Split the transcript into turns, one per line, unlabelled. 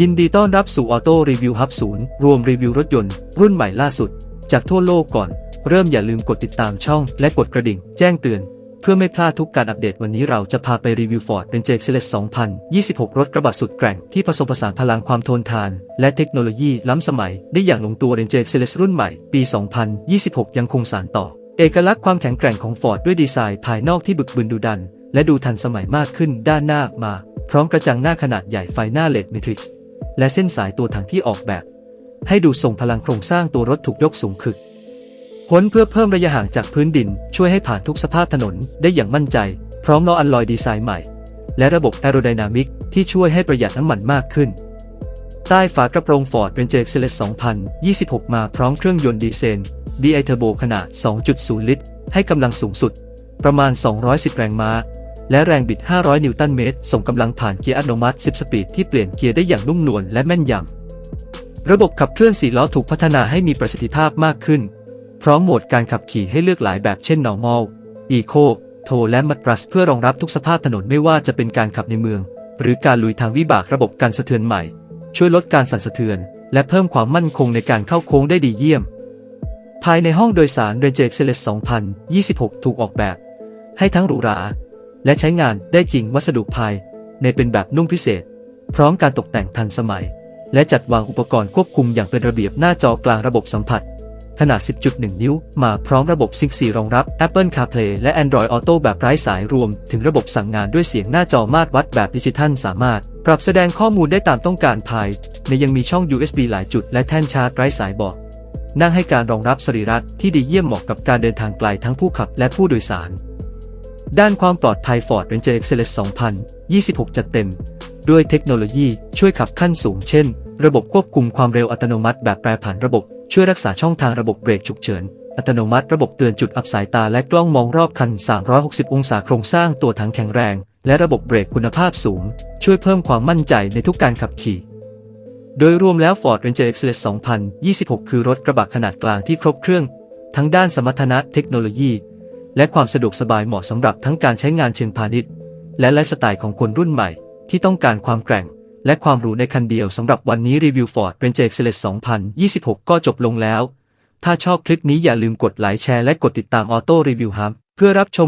ยินดีต้อนรับสู่ออโต้รีวิวฮับศูนย์รวมรีวิวรถยนต์ รุ่นใหม่ล่าสุด จากทั่วโลกก่อน เริ่มอย่าลืมกดติดตามช่อง และกดกระดิ่ง แจ้งเตือน เพื่อไม่พลาดทุกการอัปเดตวันนี้เราจะพาไปรีวิว Ford Ranger Select 2026 รถกระบะสุดแกร่งที่ผสมผสานพลังความทนทาน และเทคโนโลยีล้ำสมัย ได้อย่างลงตัว Ranger Select รุ่นใหม่ ปี 2026 ยังคงสานต่อ เอกลักษณ์ความแข็งแกร่งของ Ford ด้วยดีไซน์ภายนอกที่บึกบึนดุดัน และดูทันสมัยมากขึ้นด้านหน้ามา พร้อมกระจังหน้าขนาดใหญ่ไฟหน้าเลดเมทริกซ์ และเส้นสายตัวถังที่ออกแบบ ให้ดูทรงพลังโครงสร้างตัวรถถูกยกสูงขึ้นพ้นเพื่อเพิ่มระยะห่างจากพื้นดิน ช่วยให้ผ่านทุกสภาพถนนได้อย่างมั่นใจ พร้อมล้ออัลลอยดีไซน์ใหม่ และระบบแอโรไดนามิกที่ช่วยให้ประหยัดน้ำมันมากขึ้น ใต้ฝากระโปรง Ford Ranger Select 2026 มาพร้อมเครื่องยนต์ดีเซล DI Turbo ขนาด 2.0 ลิตร ให้กำลังสูงสุด ประมาณ 210 แรงม้า และแรงบิด 500 นิวตันเมตร ส่งกำลังผ่านเกียร์อัตโนมัติ 10 สปีดที่เปลี่ยนเกียร์ได้อย่างนุ่มนวลและแม่นยำ ระบบขับเคลื่อน4ล้อถูกพัฒนาให้มีประสิทธิภาพมากขึ้น พร้อมโหมดการขับขี่ให้เลือกหลายแบบเช่น normal eco tow และ mud plus เพื่อรองรับทุกสภาพถนนไม่ว่าจะเป็นการขับในเมือง หรือการลุยทางวิบากระบบการสะเทือนใหม่ ช่วยลดการสั่นสะเทือน และเพิ่มความมั่นคงในการเข้าโค้งได้ดีเยี่ยม ภายในห้องโดยสาร Ranger Select 2026 ถูกออกแบบ ให้ทั้งหรูหรา และใช้งานได้จริงวัสดุภายในเป็นแบบนุ่มพิเศษ พร้อมการตกแต่งทันสมัย และจัดวางอุปกรณ์ควบคุมอย่างเป็นระเบียบหน้าจอกลางระบบสัมผัส ขนาด 10.1 นิ้ว มาพร้อมระบบซิงค์4รองรับ Apple CarPlay และ Android Auto แบบไร้สายรวม ถึงระบบสั่งงานด้วยเสียงหน้าจอมาตรวัดแบบดิจิทัลสามารถ ปรับแสดงข้อมูลได้ตามต้องการภายในยังมีช่อง USB หลายจุด และแท่นชาร์จไร้สายบอกนั่งให้การรองรับสรีระที่ดีเยี่ยมเหมาะกับการเดินทางไกลทั้งผู้ขับและผู้โดยสาร ด้านความปลอดภัย Ford Ranger Select 2026 จัดเต็ม ด้วยเทคโนโลยีช่วยขับขั้นสูงเช่น ระบบควบคุมความเร็วอัตโนมัติแบบแปรผันระบบ ช่วยรักษาช่องทางระบบเบรกฉุกเฉิน อัตโนมัติระบบเตือนจุดอับสายตาและกล้องมองรอบคัน 360 องศาโครงสร้างตัวถังแข็งแรง และระบบเบรกคุณภาพสูง ช่วยเพิ่มความมั่นใจในทุกการขับขี่ โดยรวมแล้ว Ford Ranger Select 2026 คือรถกระบะขนาดกลางที่ครบเครื่อง ทั้งด้านสมรรถนะเทคโนโลยี และความสะดวกสบายเหมาะสำหรับทั้งการใช้งานเชิงพาณิชย์ และไลฟ์สไตล์ของคนรุ่นใหม่ ที่ต้องการความแกร่ง และความหรูในคันเดียวสำหรับวันนี้รีวิว Ford Ranger Select 2026 ก็จบลงแล้ว ถ้าชอบคลิปนี้อย่าลืมกดไลค์แชร์และกดติดตามออโต้รีวิวฮัมเพื่อรับชม